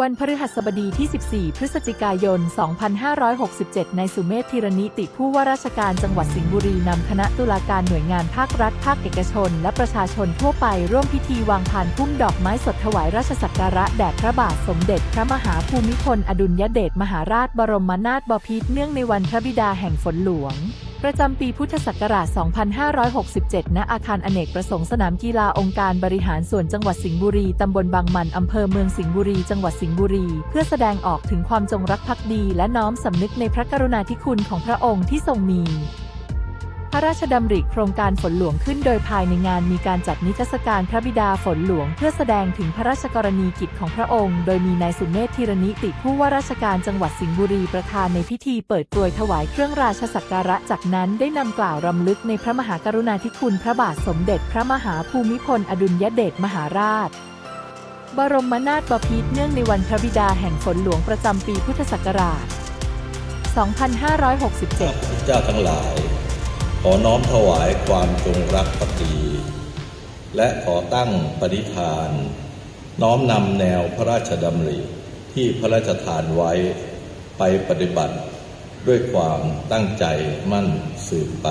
วันพฤหัสบดีที่ 14 พฤศจิกายน 2567ในสุเมธธีรนิติผู้ว่าราชการจังหวัดสิงห์บุรีนำคณะตุลาการหน่วยงานภาครัฐ ภาคเอกชน และประชาชนทั่วไปร่วมพิธีวางพานพุ่มดอกไม้สดถวายราชสักการะแด่พระบาทสมเด็จ พระมหาภูมิพลอดุลยเดชมหาราชบรมนาถบพิตรเนื่องในวันพระบิดาแห่งฝนหลวง ประจำปีพุทธศักราช 2567 ณ อาคารอเนกประสงค์สนามกีฬาองค์การบริหารส่วนจังหวัดสิงห์บุรี ตำบลบางมัน อำเภอเมืองสิงห์บุรี จังหวัดสิงห์บุรี เพื่อแสดงออกถึงความจงรักภักดี และน้อมสำนึกในพระกรุณาธิคุณของพระองค์ที่ทรงมี พระราชดำริโครงการฝนหลวงขึ้นโดยภายในงานมีการจัดนิทรรศการพระบิดาฝนหลวง เพื่อแสดงถึงพระราชกรณีกิจของพระองค์ โดยมีนายสุเมธธีรนิติผู้ว่าราชการจังหวัดสิงห์บุรีประธานในพิธีเปิดกลวยถวายเครื่องราชสักการะจากนั้นได้นำกล่าวรำลึกในพระมหากรุณาธิคุณพระบาทสมเด็จพระมหาภูมิพลอดุลยเดชมหาราชบรมนาถบพิตรเนื่องในวันพระบิดาแห่งฝนหลวงประจำปีพุทธศักราช 2567 เจ้าทั้งหลาย ขอน้อมถวายความจงรักภักดี และขอตั้งปณิธาน น้อมนำแนวพระราชดำริที่พระราชทานไว้ไปปฏิบัติด้วยความตั้งใจมั่นสืบไป